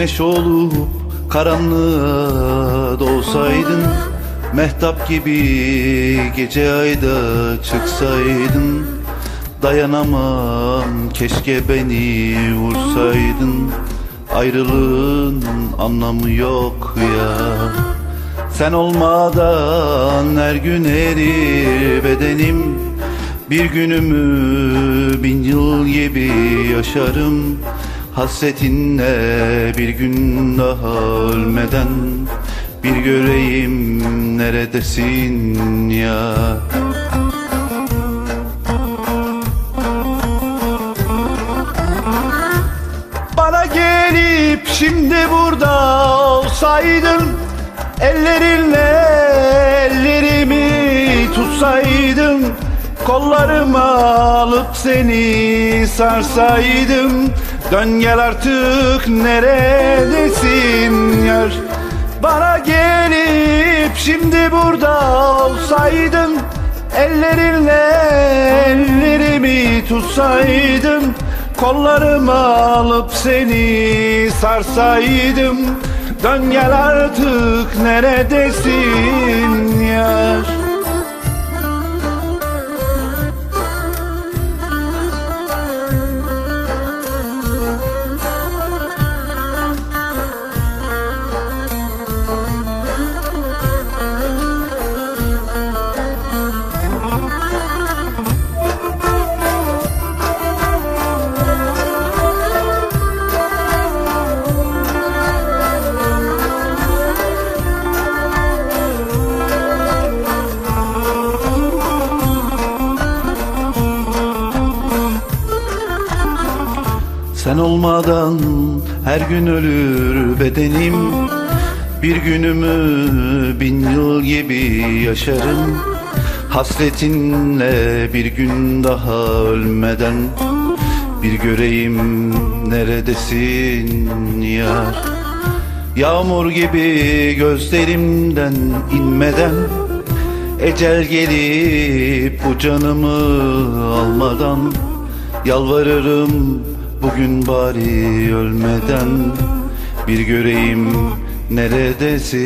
Güneş olup karanlığa doğsaydın Mehtap gibi gece ayda çıksaydın Dayanamam keşke beni vursaydın. Ayrılığın anlamı yok ya. Sen olmadan her gün erir bedenim. Bir günümü bin yıl gibi yaşarım Hasretinle bir gün daha ölmeden Bir göreyim neredesin ya. Bana gelip şimdi burada olsaydın Ellerinle ellerimi tutsaydın Kollarıma alıp seni sarsaydım Dön gel artık neredesin yar? Bana gelip şimdi burada olsaydın Ellerinle ellerimi tutsaydın Kollarıma alıp seni sarsaydım. Dön gel artık neredesin yar Sen olmadan her gün ölür bedenim. Bir günümü bin yıl gibi yaşarım. Hasretinle bir gün daha ölmeden. Bir göreyim neredesin yar. Yağmur gibi gözlerimden inmeden. Ecel gelip bu canımı almadan. Yalvarırım bugün bari ölmeden Bir göreyim neredesin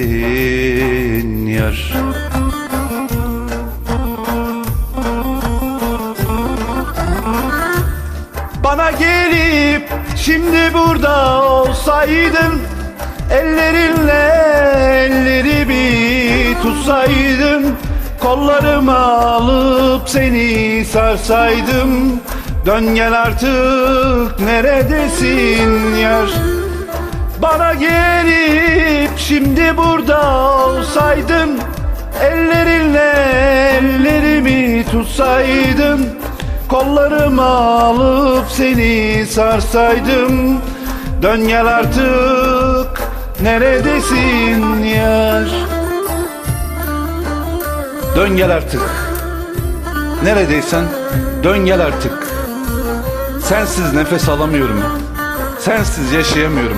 yar. Bana gelip şimdi burada olsaydın Ellerinle ellerimi tutsaydın Kollarıma alıp seni sarsaydım Dön gel artık neredesin yar? Bana gelip şimdi burada olsaydın Ellerinle ellerimi tutsaydın Kollarıma alıp seni sarsaydım. Dön gel artık neredesin yar? Dön gel artık Neredeysen dön gel artık Sensiz nefes alamıyorum. Sensiz yaşayamıyorum.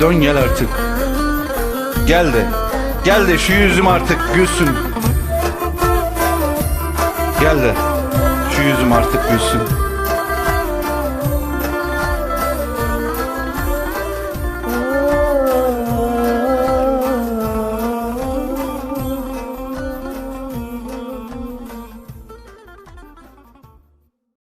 Dön gel artık. Gel de Gel de şu yüzüm artık gülsün. Gel de şu yüzüm artık gülsün